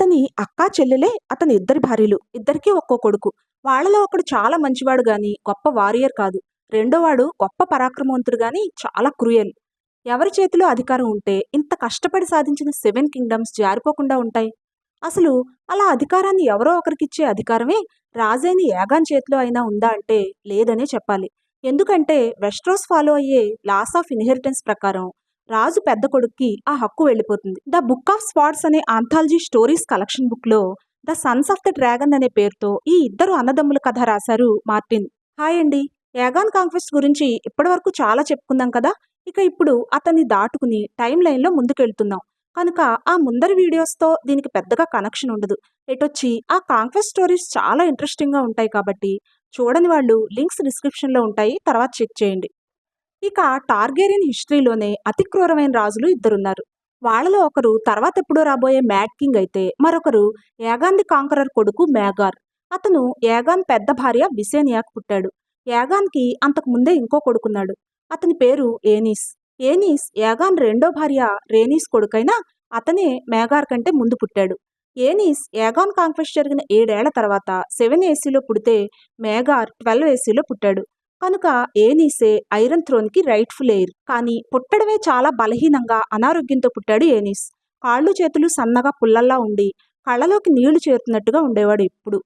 అతని అక్కా చెల్లెలే అతని ఇద్దరి భార్యలు. ఇద్దరికీ ఒక్కో కొడుకు. వాళ్ళలో ఒకడు చాలా మంచివాడు గాని గొప్ప వారియర్ కాదు. రెండోవాడు గొప్ప పరాక్రమవంతుడు గాని చాలా క్రూయల్. ఎవరి చేతిలో అధికారం ఉంటే ఇంత కష్టపడి సాధించిన సెవెన్ కింగ్డమ్స్ జారిపోకుండా ఉంటాయి. అసలు అలా అధికారాన్ని ఎవరో ఒకరికిచ్చే అధికారమే రాజైన యాగాన్ చేతిలో అయినా ఉందా అంటే లేదనే చెప్పాలి. ఎందుకంటే వెస్ట్రోస్ ఫాలో అయ్యే లాస్ ఆఫ్ ఇన్హెరిటెన్స్ ప్రకారం రాజు పెద్ద కొడుక్కి ఆ హక్కు వెళ్ళిపోతుంది. ద బుక్ ఆఫ్ స్పాట్స్ అనే ఆంథాలజీ స్టోరీస్ కలెక్షన్ బుక్లో the sons of the dragon అనే పేరుతో ఈ ఇద్దరు అన్నదమ్ముల కథ రాశారు మార్టిన్. హాయ్ అండి. యాగాన్ కాంక్వెస్ట్ గురించి ఇప్పటివరకు చాలా చెప్పుకుందాం కదా? ఇక ఇప్పుడు అతన్ని దాటుకుని టైం లైన్లో ముందుకెళ్తున్నాం. కనుక ఆ ముందరి వీడియోస్తో దీనికి పెద్దగా కనెక్షన్ ఉండదు. ఎటొచ్చి ఆ కాంక్వెస్ట్ స్టోరీస్ చాలా ఇంట్రెస్టింగ్గా ఉంటాయి కాబట్టి చూడని వాళ్ళు లింక్స్ డిస్క్రిప్షన్లో ఉంటాయి. తర్వాత చెక్ చేయండి. ఇక టార్గేరియన్ హిస్టరీలోనే అతి క్రూరమైన రాజులు ఇద్దరున్నారు. వాళ్ళలో ఒకరు తర్వాత ఎప్పుడో రాబోయే మ్యాడ్ కింగ్ అయితే మరొకరు యాగాన్ ది కాంకరర్ కొడుకు మేగార్ అతను యాగాన్ పెద్ద భార్య విసేనియాకు పుట్టాడు. యాగాన్కి అంతకు ముందే ఇంకో కొడుకున్నాడు. అతని పేరు ఏనీస్. ఏనీస్ యాగాన్ రెండో భార్య రేనీస్ కొడుకైనా అతనే మేగార్ కంటే ముందు పుట్టాడు. ఏనీస్ యాగాన్ కాంక్వెస్ట్ జరిగిన ఏడేళ్ళ తర్వాత సెవెన్ ఏసీలో పుడితే మేగార్ ట్వెల్వ్ ఏసీలో పుట్టాడు. కనుక ఏనీసే ఐరన్ థ్రోన్కి రైట్ఫుల్ ఎయిర్ కానీ పుట్టడమే చాలా బలహీనంగా అనారోగ్యంతో పుట్టాడు ఏనీస్ కాళ్ళు చేతులు సన్నగా పుల్లల్లా ఉండి కళ్ళలోకి నీళ్ళు చేరుతున్నట్టుగా ఉండేవాడు ఇప్పుడు.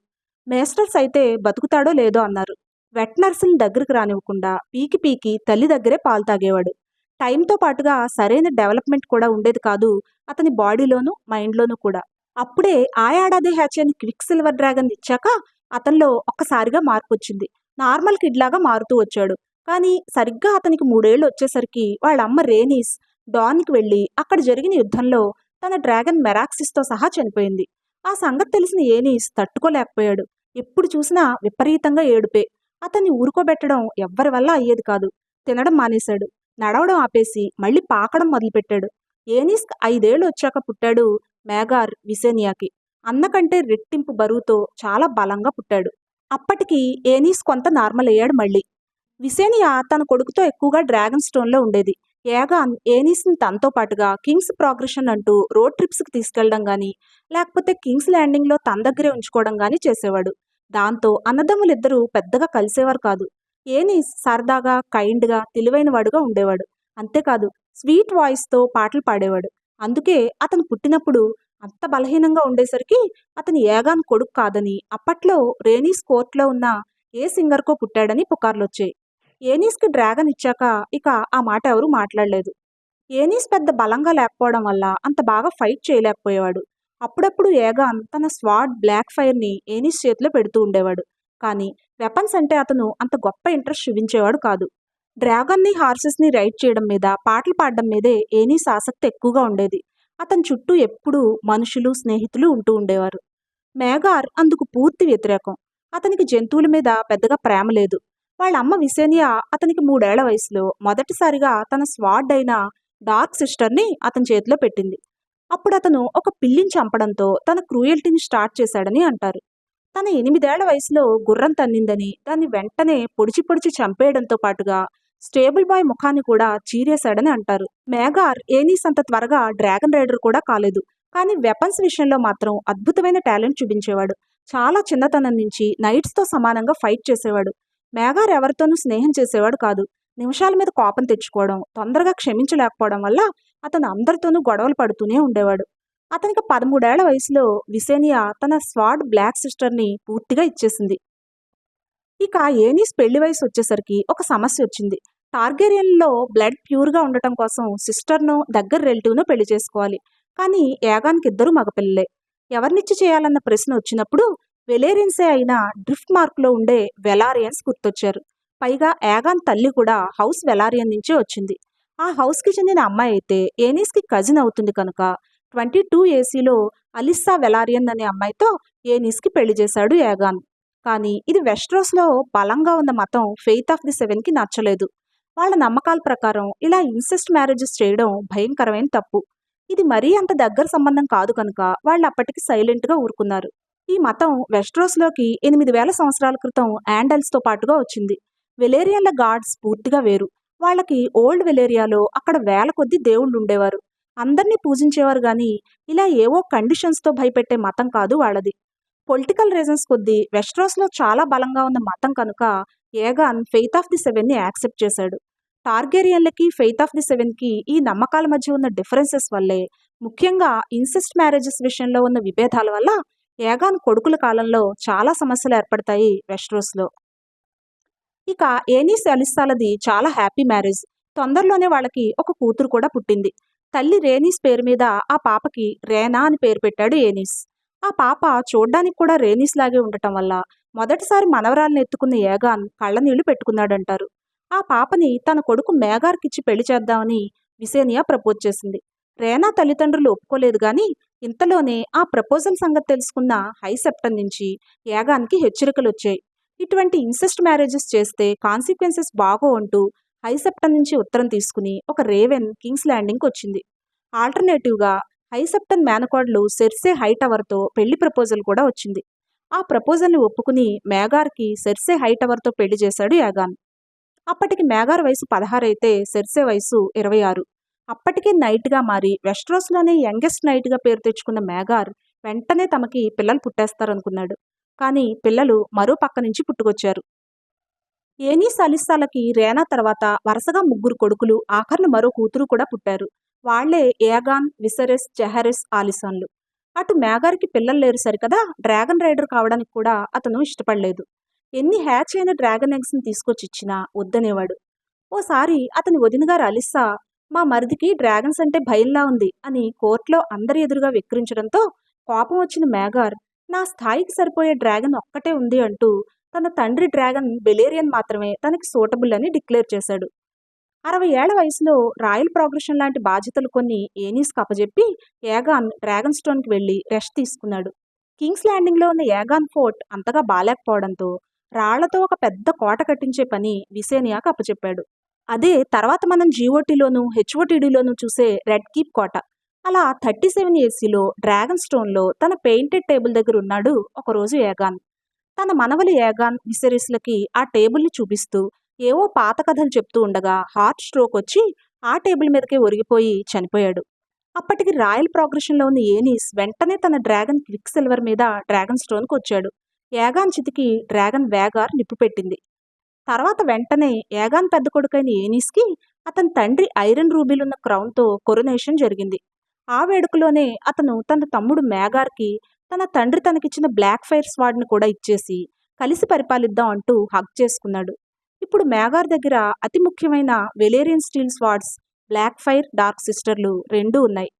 మేస్టర్స్ అయితే బతుకుతాడో లేదో అన్నారు. వెట్ నర్సులను దగ్గరికి రానివ్వకుండా పీకి పీకి తల్లి దగ్గరే పాలు తాగేవాడు. టైంతో పాటుగా సరైన డెవలప్మెంట్ కూడా ఉండేది కాదు అతని బాడీలోనూ మైండ్లోనూ కూడా. అప్పుడే ఆ ఏడాది హ్యాచ్ అయిన క్విక్ సిల్వర్ డ్రాగన్ ఇచ్చాక అతనిలో ఒక్కసారిగా మార్పు వచ్చింది. నార్మల్ కిడ్ లాగా మారుతూ వచ్చాడు. కానీ సరిగ్గా అతనికి మూడేళ్ళు వచ్చేసరికి వాళ్ళ అమ్మ రేనీస్ డాన్కి వెళ్ళి అక్కడ జరిగిన యుద్ధంలో తన డ్రాగన్ మెరాక్సిస్తో సహా చనిపోయింది. ఆ సంగతి తెలిసిన ఏనీస్ తట్టుకోలేకపోయాడు. ఎప్పుడు చూసినా విపరీతంగా ఏడుపే. అతన్ని ఊరుకోబెట్టడం ఎవ్వరి వల్ల అయ్యేది కాదు. తినడం మానేశాడు. నడవడం ఆపేసి మళ్ళీ పాకడం మొదలుపెట్టాడు. ఏనీస్ ఐదేళ్ళు వచ్చాక పుట్టాడు మేఘార్ విసేనియాకి. అన్నకంటే రెట్టింపు బరువుతో చాలా బలంగా పుట్టాడు. అప్పటికి ఏనీస్ కొంత నార్మల్ అయ్యాడు మళ్ళీ. విసేనియా తన కొడుకుతో ఎక్కువగా డ్రాగన్ స్టోన్లో ఉండేది. ఏగాన్ ఏనీస్ని తనతో పాటుగా కింగ్స్ ప్రోగ్రెషన్ అంటూ రోడ్ ట్రిప్స్కి తీసుకెళ్ళడం కానీ లేకపోతే కింగ్స్ ల్యాండింగ్లో తన దగ్గరే ఉంచుకోవడం కానీ చేసేవాడు. దాంతో అన్నదమ్ములిద్దరూ పెద్దగా కలిసేవారు కాదు. ఏనీస్ సరదాగా కైండ్గా తెలివైనవాడుగా ఉండేవాడు. అంతేకాదు స్వీట్ వాయిస్తో పాటలు పాడేవాడు. అందుకే అతను పుట్టినప్పుడు అంత బలహీనంగా ఉండేసరికి అతని ఏగాన్ కొడుకు కాదని అప్పట్లో రేనీస్ కోర్ట్లో ఉన్న ఏ సింగర్కో పుట్టాడని పుకార్లొచ్చాయి. ఏనీస్కి డ్రాగన్ ఇచ్చాక ఇక ఆ మాట ఎవరూ మాట్లాడలేదు. ఏనీస్ పెద్ద బలంగా లేకపోవడం వల్ల అంత బాగా ఫైట్ చేయలేకపోయేవాడు. అప్పుడప్పుడు ఏగాన్ తన స్వాడ్ బ్లాక్ ఫైర్ని ఏనీస్ చేతిలో పెడుతూ ఉండేవాడు. కానీ వెపన్స్ అంటే అతను అంత గొప్ప ఇంట్రెస్ట్ చూపించేవాడు కాదు. డ్రాగన్ని హార్సెస్ని రైడ్ చేయడం మీద పాటలు పాడడం మీదే ఏనీస్ ఆసక్తి ఎక్కువగా ఉండేది. అతని చుట్టూ ఎప్పుడూ మనుషులు స్నేహితులు ఉంటూ ఉండేవారు. మేఘార్ అందుకు పూర్తి వ్యతిరేకం. అతనికి జంతువుల మీద పెద్దగా ప్రేమ లేదు. వాళ్ళ అమ్మ విసేనియా అతనికి మూడేళ్ళ వయసులో మొదటిసారిగా తన స్వాడ్ అయిన డార్క్ సిస్టర్ని అతని చేతిలో పెట్టింది. అప్పుడు అతను ఒక పిల్లిని చంపడంతో తన క్రూయల్టీని స్టార్ట్ చేశాడని అంటారు. తన ఎనిమిదేళ్ళ వయసులో గుర్రం తన్నిందని దాన్ని వెంటనే పొడిచి పొడిచి చంపేయడంతో పాటుగా స్టేబుల్ బాయ్ ముఖాన్ని కూడా చీరేశాడని అంటారు. మేఘార్ ఏనీస్ అంత త్వరగా డ్రాగన్ రైడర్ కూడా కాలేదు. కానీ వెపన్స్ విషయంలో మాత్రం అద్భుతమైన టాలెంట్ చూపించేవాడు. చాలా చిన్నతనం నుంచి నైట్స్తో సమానంగా ఫైట్ చేసేవాడు. మేగార్ ఎవరితోనూ స్నేహం చేసేవాడు కాదు. నిమిషాల మీద కోపం తెచ్చుకోవడం తొందరగా క్షమించలేకపోవడం వల్ల అతను అందరితోనూ గొడవలు పడుతూనే ఉండేవాడు. అతనికి పదమూడేళ్ళ వయసులో విసేనియా తన స్వాడ్ బ్లాక్ సిస్టర్ని పూర్తిగా ఇచ్చేసింది. ఇక ఏనీస్ పెళ్ళి వయసు వచ్చేసరికి ఒక సమస్య వచ్చింది. టార్గేరియన్లో బ్లడ్ ప్యూర్గా ఉండటం కోసం సిస్టర్ను దగ్గర రిలేటివ్ను పెళ్ళి చేసుకోవాలి. కానీ ఏగానికి ఇద్దరు మగపిల్లలే. ఎవరినిచ్చి చేయాలన్న ప్రశ్న వచ్చినప్పుడు వెలేరియన్సే అయిన డ్రిఫ్ట్ మార్క్లో ఉండే వెలారియన్స్ గుర్తొచ్చారు. పైగా ఏగాన్ తల్లి కూడా హౌస్ వెలారియన్ నుంచే వచ్చింది. ఆ హౌస్కి చెందిన అమ్మాయి అయితే ఏనీస్కి కజిన్ అవుతుంది కనుక ట్వంటీ టూ ఏసీలో అలిస్సా వెలారియన్ అనే అమ్మాయితో ఏనీస్కి పెళ్ళి చేశాడు ఏగాన్ కానీ ఇది వెస్ట్రోస్లో బలంగా ఉన్న మతం ఫెయిత్ ఆఫ్ ది సెవెన్కి నచ్చలేదు. వాళ్ళ నమ్మకాల ప్రకారం ఇలా ఇన్సెస్ట్ మ్యారేజెస్ చేయడం భయంకరమైన తప్పు. ఇది మరీ అంత దగ్గర సంబంధం కాదు కనుక వాళ్ళు అప్పటికి సైలెంట్గా ఊరుకున్నారు. ఈ మతం వెస్ట్రోస్లోకి ఎనిమిది వేల సంవత్సరాల క్రితం యాండల్స్తో పాటుగా వచ్చింది. వెలేరియన్ల గాడ్స్ పూర్తిగా వేరు. వాళ్ళకి ఓల్డ్ వెలేరియాలో అక్కడ వేల కొద్ది దేవుళ్ళు ఉండేవారు. అందరినీ పూజించేవారు కానీ ఇలా ఏవో కండిషన్స్తో భయపెట్టే మతం కాదు వాళ్ళది. పొలిటికల్ రీజన్స్ కొద్దీ వెస్ట్రోస్లో చాలా బలంగా ఉన్న మతం కనుక ఏగాన్ ఫెయిత్ ఆఫ్ ది సెవెన్ని యాక్సెప్ట్ చేశాడు. టార్గేరియన్లకి ఫెయిత్ ఆఫ్ ది సెవెన్కి ఈ నమ్మకాల మధ్య ఉన్న డిఫరెన్సెస్ వల్లే ముఖ్యంగా ఇన్సెస్ట్ మ్యారేజెస్ విషయంలో ఉన్న విభేదాల వల్ల ఏగాన్ కొడుకుల కాలంలో చాలా సమస్యలు ఏర్పడతాయి వెస్ట్రోస్లో ఇక ఏనీస్ అలిస్సాలది చాలా హ్యాపీ మ్యారేజ్. తొందరలోనే వాళ్ళకి ఒక కూతురు కూడా పుట్టింది. తల్లి రేనీస్ పేరు మీద ఆ పాపకి రేనా అని పేరు పెట్టాడు ఏనీస్. ఆ పాప చూడ్డానికి కూడా రేనీస్ లాగే ఉండటం వల్ల మొదటిసారి మనవరాలను ఎత్తుకున్న ఏగాన్ కళ్ళనీళ్ళు పెట్టుకున్నాడంటారు. ఆ పాపని తన కొడుకు మేఘార్కిచ్చి పెళ్ళి చేద్దామని విసేనియా ప్రపోజ్ చేసింది. రేనా తల్లిదండ్రులు ఒప్పుకోలేదు గాని ఇంతలోనే ఆ ప్రపోజల్ సంగతి తెలుసుకున్న హైసెప్టన్ నుంచి యాగానికి హెచ్చరికలు వచ్చాయి ఇటువంటి ఇన్సెస్ట్ మ్యారేజెస్ చేస్తే కాన్సిక్వెన్సెస్ బాగో అంటూ హై సెప్టన్ నుంచి ఉత్తరం తీసుకుని ఒక రేవెన్ కింగ్స్ ల్యాండింగ్కి వచ్చింది. ఆల్టర్నేటివ్గా హై సెప్టన్ మేనకోడలు సెర్సే హై టవర్తో పెళ్ళి ప్రపోజల్ కూడా వచ్చింది. ఆ ప్రపోజల్ని ఒప్పుకుని మేగార్కి సెర్సే హైటవర్తో పెళ్ళి చేశాడు యాగాన్. అప్పటికి మేగార్ వయసు పదహారు అయితే సెర్సే వయసు ఇరవై ఆరు. అప్పటికే నైట్గా మారి వెస్ట్రోస్లోనే యంగెస్ట్ నైట్గా పేరు తెచ్చుకున్న మేగార్ వెంటనే తమకి పిల్లలు పుట్టేస్తారనుకున్నాడు. కానీ పిల్లలు మరో పక్క నుంచి పుట్టుకొచ్చారు. ఏనీస్ సలిస్సాలకి రేనా తర్వాత వరుసగా ముగ్గురు కొడుకులు ఆఖరిన మరో కూతురు కూడా పుట్టారు. వాళ్ళే ఏగాన్ విసరెస్ చెహరెస్ ఆలిసాన్లు. అటు మేగారికి పిల్లలు లేరు సరికదా? డ్రాగన్ రైడర్ కావడానికి కూడా అతను ఇష్టపడలేదు. ఎన్ని హ్యాచ్ అయిన డ్రాగన్ ఎగ్స్ని తీసుకొచ్చి ఇచ్చినా వద్దనేవాడు. ఓసారి అతని వదినగారు అలిస్సా మా మరిదికి డ్రాగన్స్ అంటే భయంలా ఉంది అని కోర్టులో అందరి ఎదురుగా వెక్కిరించడంతో కోపం వచ్చిన మేగార్ నా స్థాయికి సరిపోయే డ్రాగన్ ఒక్కటే ఉంది అంటూ తన తండ్రి డ్రాగన్ బెలేరియన్ మాత్రమే తనకి సూటబుల్ అని డిక్లేర్ చేశాడు. అరవై ఏళ్ళ వయసులో రాయల్ ప్రోగ్రెషన్ లాంటి బాధ్యతలు కొన్ని ఏనీస్కి అప్పజెప్పి ఏగాన్ డ్రాగన్ స్టోన్కి వెళ్ళి రెస్ట్ తీసుకున్నాడు. కింగ్స్ ల్యాండింగ్లో ఉన్న ఏగాన్ ఫోర్ట్ అంతగా బాలేకపోవడంతో రాళ్ళతో ఒక పెద్ద కోట కట్టించే పని విసేనియాకు అప్పచెప్పాడు అదే తర్వాత మనం జీఓటీలోను హెచ్ఓటీడీలోను చూసే రెడ్ కీప్ కోట. అలా థర్టీ సెవెన్ ఏసీలో డ్రాగన్ స్టోన్లో తన పెయింటెడ్ టేబుల్ దగ్గర ఉన్నాడు ఒకరోజు ఏగాన్. తన మనవలు ఏగాన్ విసరిస్లకి ఆ టేబుల్ని చూపిస్తూ ఏవో పాత కథలు చెప్తూ ఉండగా హార్ట్ స్ట్రోక్ వచ్చి ఆ టేబుల్ మీదకే ఒరిగిపోయి చనిపోయాడు. అప్పటికి రాయల్ ప్రోగ్రెషన్లో ఉన్న ఏనీస్ వెంటనే తన డ్రాగన్ క్విక్ సిల్వర్ మీద డ్రాగన్ స్టోన్కి వచ్చాడు. ఏగాన్ చితికి డ్రాగన్ వేగార్ నిప్పు పెట్టింది. తర్వాత వెంటనే ఏగాన్ పెద్ద కొడుకైన ఏనీస్కి అతని తండ్రి ఐరన్ రూబీలున్న క్రౌన్తో కొరొనేషన్ జరిగింది. ఆ వేడుకలోనే అతను తన తమ్ముడు మేగార్కి తన తండ్రి తనకిచ్చిన బ్లాక్ ఫైర్ స్వాడ్ని కూడా ఇచ్చేసి కలిసి పరిపాలిద్దాం అంటూ హక్ చేసుకున్నాడు. ఇప్పుడు మేఘార్ దగ్గర అతి ముఖ్యమైన Valyrian steel swords Blackfyre dark సిస్టర్లు రెండూ ఉన్నాయి.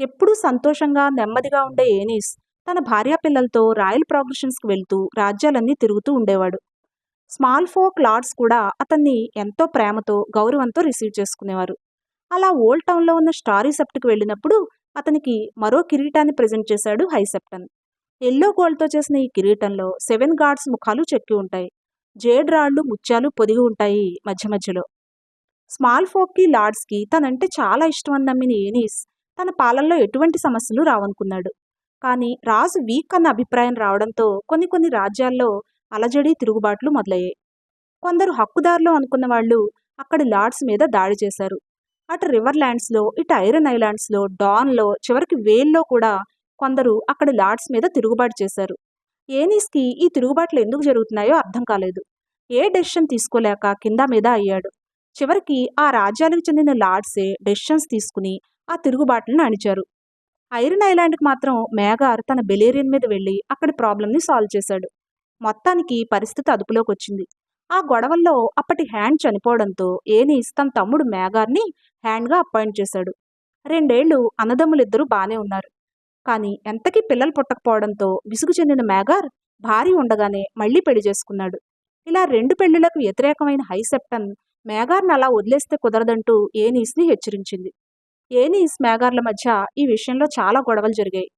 ఎప్పుడూ సంతోషంగా నెమ్మదిగా ఉండే ఏనీస్ తన భార్యాపిల్లలతో రాయల్ ప్రోగ్రెషన్స్కి వెళ్తూ రాజ్యాలన్నీ తిరుగుతూ ఉండేవాడు. స్మాల్ ఫోక్ లార్డ్స్ కూడా అతన్ని ఎంతో ప్రేమతో గౌరవంతో రిసీవ్ చేసుకునేవారు. అలా ఓల్డ్ టౌన్లో ఉన్న స్టారీ సెప్ట్కి వెళ్ళినప్పుడు అతనికి మరో కిరీటాన్ని ప్రజెంట్ చేశాడు హైసెప్టన్. ఎల్లో గోల్డ్తో చేసిన ఈ కిరీటంలో సెవెన్ గాడ్స్ ముఖాలు చెక్కి ఉంటాయి. జేడ్ రాళ్ళు ముత్యాలు పొదిగి ఉంటాయి మధ్య మధ్యలో. స్మాల్ ఫోక్కి లార్డ్స్కి తనంటే చాలా ఇష్టం అని నమ్మిన ఏనీస్ తన పాలనలో ఎటువంటి సమస్యలు రావనుకున్నాడు. కానీ రాజు వీక్ అన్న అభిప్రాయం రావడంతో కొన్ని కొన్ని రాజ్యాల్లో అలజడి తిరుగుబాట్లు మొదలయ్యాయి. కొందరు హక్కుదారులు అనుకున్న వాళ్ళు అక్కడి లార్డ్స్ మీద దాడి చేశారు. అటు రివర్ ల్యాండ్స్లో ఇటు ఐరన్ ఐలాండ్స్లో డాన్లో చివరికి వేల్లో కూడా కొందరు అక్కడి లార్డ్స్ మీద తిరుగుబాటు చేశారు. ఏనీస్కి ఈ తిరుగుబాట్లు ఎందుకు జరుగుతున్నాయో అర్థం కాలేదు. ఏ డెసిషన్ తీసుకోలేక కింద మీద అయ్యాడు. చివరికి ఆ రాజ్యాలకు చెందిన లార్డ్సే డెసిషన్స్ తీసుకుని ఆ తిరుగుబాట్లను అణిచారు ఐరన్ ఐలాండ్కి మాత్రం మేఘార్ తన బెలేరియన్ మీద వెళ్ళి అక్కడి ప్రాబ్లంని సాల్వ్ చేశాడు. మొత్తానికి పరిస్థితి అదుపులోకి వచ్చింది. ఆ గొడవల్లో అప్పటి హ్యాండ్ చనిపోవడంతో ఏనీస్ తన తమ్ముడు మేఘార్ని హ్యాండ్గా అపాయింట్ చేశాడు. రెండేళ్ళు అన్నదమ్ములిద్దరూ బాగానే ఉన్నారు. కానీ ఎంతకీ పిల్లలు పుట్టకపోవడంతో విసుగు చెందిన మేఘార్ భార్య ఉండగానే మళ్ళీ పెళ్ళి చేసుకున్నాడు. ఇలా రెండు పెళ్ళిలకు వ్యతిరేకమైన హైసెప్టన్ మేఘార్ను అలా వదిలేస్తే కుదరదంటూ ఏనీస్ని హెచ్చరించింది. ఏనీస్ మేఘార్ల మధ్య ఈ విషయంలో చాలా గొడవలు జరిగాయి.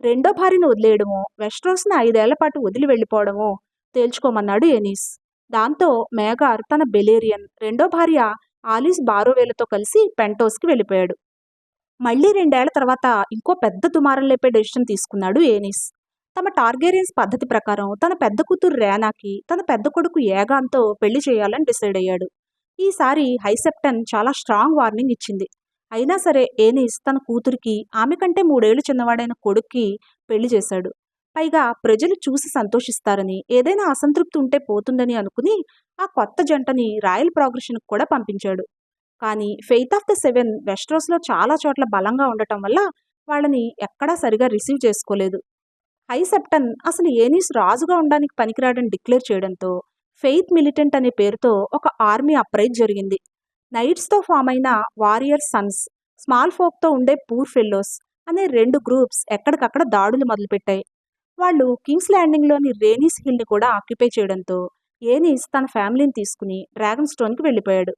రెండో భార్యను వదిలేయడమో వెస్ట్రోస్ని ఐదేళ్ళ పాటు వదిలి వెళ్ళిపోవడమో తేల్చుకోమన్నాడు ఏనీస్. దాంతో మేఘార్ తన బెలేరియన్ రెండో భార్య ఆలిస్ బారోవేలతో కలిసి పెంటోస్కి వెళ్ళిపోయాడు. మళ్ళీ రెండేళ్ళ తర్వాత ఇంకో పెద్ద దుమారం లేపే డెసిషన్ తీసుకున్నాడు ఏనిస్. తమ టార్గేరియన్స్ పద్ధతి ప్రకారం తన పెద్ద కూతురు రేనాకి తన పెద్ద కొడుకు ఏగాన్తో పెళ్ళి చేయాలని డిసైడ్ అయ్యాడు. ఈసారి హైసెప్టన్ చాలా స్ట్రాంగ్ వార్నింగ్ ఇచ్చింది. అయినా సరే ఏనిస్ తన కూతురికి ఆమె కంటే మూడేళ్ళు చిన్నవాడైన కొడుక్కి పెళ్ళి చేశాడు. పైగా ప్రజలు చూసి సంతోషిస్తారని ఏదైనా అసంతృప్తి ఉంటే పోతుందని అనుకుని ఆ కొత్త జంటని రాయల్ ప్రోగ్రెషన్కి కూడా పంపించాడు. కానీ ఫెయిత్ ఆఫ్ ద సెవెన్ వెస్ట్రోస్లో చాలా చోట్ల బలంగా ఉండటం వల్ల వాళ్ళని ఎక్కడా సరిగా రిసీవ్ చేసుకోలేదు. హై సెప్టన్ అసలు ఏనీస్ రాజుగా ఉండడానికి పనికిరాడని డిక్లేర్ చేయడంతో ఫెయిత్ మిలిటెంట్ అనే పేరుతో ఒక ఆర్మీ అప్రైజ్ జరిగింది. నైట్స్తో ఫామ్ అయిన వారియర్ సన్స్ స్మాల్ ఫోక్తో ఉండే పూర్ ఫెల్లోస్ అనే రెండు గ్రూప్స్ ఎక్కడికక్కడ దాడులు మొదలుపెట్టాయి. వాళ్ళు కింగ్స్ ల్యాండింగ్లోని రేనీస్ హిల్ని కూడా ఆక్యుపై చేయడంతో ఏనీస్ తన ఫ్యామిలీని తీసుకుని డ్రాగన్ స్టోన్కి వెళ్ళిపోయాడు.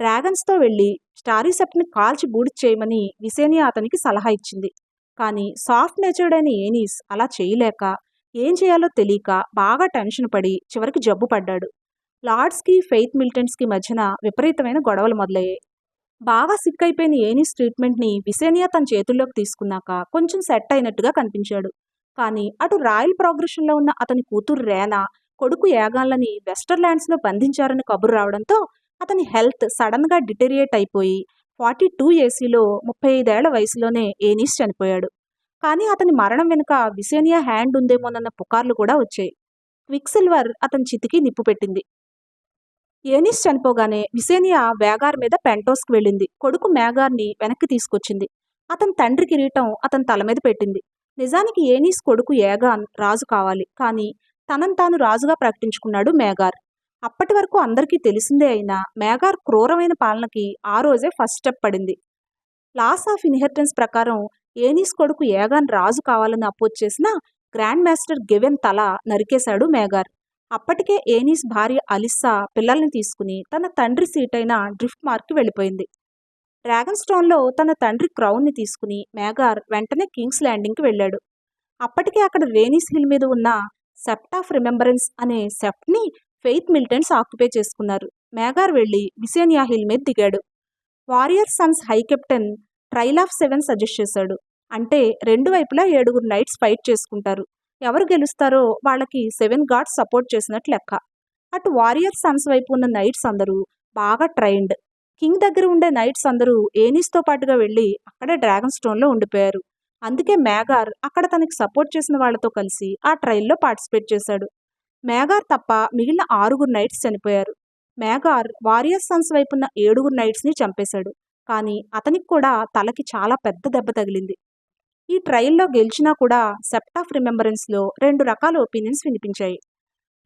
డ్రాగన్స్తో వెళ్ళి స్టారీ సెప్ట్ని కాల్చి బూడి చేయమని విసేనియా అతనికి సలహా ఇచ్చింది. కానీ సాఫ్ట్ నేచర్డ్ అయిన ఏనీస్ అలా చేయలేక ఏం చేయాలో తెలియక బాగా టెన్షన్ పడి చివరికి జబ్బు పడ్డాడు. లార్డ్స్కి ఫెయిత్ మిలిటెంట్స్కి మధ్యన విపరీతమైన గొడవలు మొదలయ్యాయి. బాగా సిక్ అయిపోయిన ఏనీస్ ట్రీట్మెంట్ని విసేనియా తన చేతుల్లోకి తీసుకున్నాక కొంచెం సెట్ అయినట్టుగా కనిపించాడు. కానీ అటు రాయల్ ప్రోగ్రెషన్లో ఉన్న అతని కూతురు రేనా కొడుకు యాగాన్లని వెస్టర్లాండ్స్లో బంధించారని కబురు రావడంతో అతని హెల్త్ సడన్గా డిటెరియేట్ అయిపోయి ఫార్టీ టూ ఏసీలో ముప్పై ఐదేళ్ళ వయసులోనే ఏనీస్ చనిపోయాడు. కానీ అతని మరణం వెనుక విసేనియా హ్యాండ్ ఉందేమోనన్న పుకార్లు కూడా వచ్చాయి. క్విక్ సిల్వర్ అతని చితికి నిప్పు పెట్టింది. ఏనీస్ చనిపోగానే విసేనియా వేగార్ మీద పెంటోస్కి వెళ్ళింది. కొడుకు మేగార్ని వెనక్కి తీసుకొచ్చింది. అతని తండ్రి కిరీటం అతని తల మీద పెట్టింది. నిజానికి ఏనీస్ కొడుకు ఏగాన్ రాజు కావాలి. కానీ తనను తాను రాజుగా ప్రకటించుకున్నాడు మేగార్ అప్పటి వరకు అందరికీ తెలిసిందే అయినా మేఘార్ క్రూరమైన పాలనకి ఆ రోజే ఫస్ట్ స్టెప్ పడింది. లాస్ ఆఫ్ ఇన్హెరిటెన్స్ ప్రకారం ఏనీస్ కొడుకు ఏగాన్ రాజు కావాలని అపోజ్ చేసిన గ్రాండ్ మాస్టర్ గెవెన్ తల నరికేశాడు మేఘార్. అప్పటికే ఏనీస్ భార్య అలిస్సా పిల్లల్ని తీసుకుని తన తండ్రి సీట్ అయిన డ్రిఫ్ట్ మార్క్కి వెళ్ళిపోయింది. డ్రాగన్ స్టోన్లో తన తండ్రి క్రౌన్ని తీసుకుని మేఘార్ వెంటనే కింగ్స్ ల్యాండింగ్కి వెళ్ళాడు. అప్పటికే అక్కడ రేనీస్ హిల్ మీద ఉన్న సెప్ట్ ఆఫ్ రిమెంబరెన్స్ అనే సెప్ట్ని ఫెయిత్ మిలిటెంట్స్ ఆక్యుపై చేసుకున్నారు. మేగార్ వెళ్ళి విసేనియా హిల్ మీద దిగాడు. Warrior sons high captain trial of seven suggest చేశాడు. అంటే రెండు వైపులా ఏడుగురు నైట్స్ ఫైట్ చేసుకుంటారు. ఎవరు గెలుస్తారో వాళ్ళకి సెవెన్ గాడ్స్ సపోర్ట్ చేసినట్లు లెక్క. అటు వారియర్ సన్స్ వైపు ఉన్న నైట్స్ అందరూ బాగా ట్రైన్డ్. కింగ్ దగ్గర ఉండే నైట్స్ అందరూ ఏనీస్తో పాటుగా వెళ్ళి అక్కడే డ్రాగన్ స్టోన్లో ఉండిపోయారు. అందుకే మేఘార్ అక్కడ తనకి సపోర్ట్ చేసిన వాళ్ళతో కలిసి ఆ ట్రైల్లో పార్టిసిపేట్ చేశాడు. మేగార్ తప్ప మిగిలిన ఆరుగురు నైట్స్ చనిపోయారు. మేగార్ వారియర్ సన్స్ వైపున్న ఏడుగురు నైట్స్ని చంపేశాడు. కానీ అతనికి కూడా తలకి చాలా పెద్ద దెబ్బ తగిలింది. ఈ ట్రయల్లో గెలిచినా కూడా సెప్ట్ ఆఫ్ రిమెంబరెన్స్లో రెండు రకాల ఒపీనియన్స్ వినిపించాయి.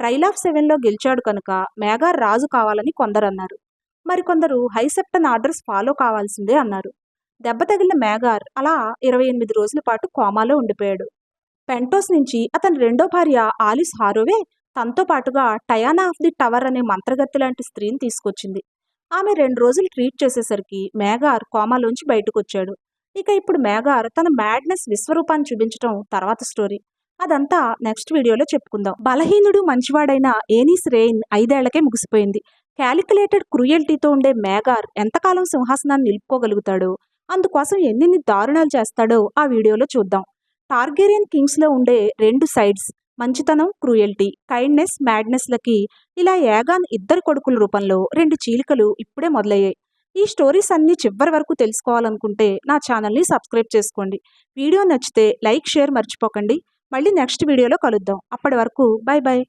ట్రైల్ ఆఫ్ సెవెన్లో గెలిచాడు కనుక మేగార్ రాజు కావాలని కొందరు అన్నారు మరికొందరు హైసెప్టన్ ఆర్డర్స్ ఫాలో కావాల్సిందే అన్నారు. దెబ్బ తగిలిన మేగార్ అలా ఇరవై ఎనిమిది రోజుల పాటు కోమాలో ఉండిపోయాడు. పెంటోస్ నుంచి అతని రెండో భార్య ఆలిస్ హారోవే తనతో పాటుగా టయానా ఆఫ్ ది టవర్ అనే మంత్రగత్తి లాంటి స్త్రీని తీసుకొచ్చింది. ఆమె రెండు రోజులు ట్రీట్ చేసేసరికి మేగార్ కోమాలోంచి బయటకు వచ్చాడు ఇక ఇప్పుడు మేగార్ తన మ్యాడ్నెస్ విశ్వరూపాన్ని చూపించడం తర్వాత స్టోరీ. అదంతా నెక్స్ట్ వీడియోలో చెప్పుకుందాం. బలహీనుడు మంచివాడైన ఏనీస్ రెయిన్ ఐదేళ్ళకే ముగిసిపోయింది. క్యాలిక్యులేటెడ్ క్రూయల్టీతో ఉండే మేగార్ ఎంతకాలం సింహాసనాన్ని నిలుపుకోగలుగుతాడో అందుకోసం ఎన్నెన్ని దారుణాలు చేస్తాడో ఆ వీడియోలో చూద్దాం. టార్గేరియన్ కింగ్స్లో ఉండే రెండు సైడ్స్ మంచితనం క్రూయల్టీ కైండ్నెస్ మ్యాడ్నెస్లకి ఇలా యాగాన్ ఇద్దరు కొడుకుల రూపంలో రెండు చీలికలు ఇప్పుడే మొదలయ్యాయి. ఈ స్టోరీస్ అన్నీ చివరి వరకు తెలుసుకోవాలనుకుంటే నా ఛానల్ని సబ్స్క్రైబ్ చేసుకోండి. వీడియో నచ్చితే లైక్ షేర్ మర్చిపోకండి. మళ్ళీ నెక్స్ట్ వీడియోలో కలుద్దాం. అప్పటి వరకు బాయ్ బాయ్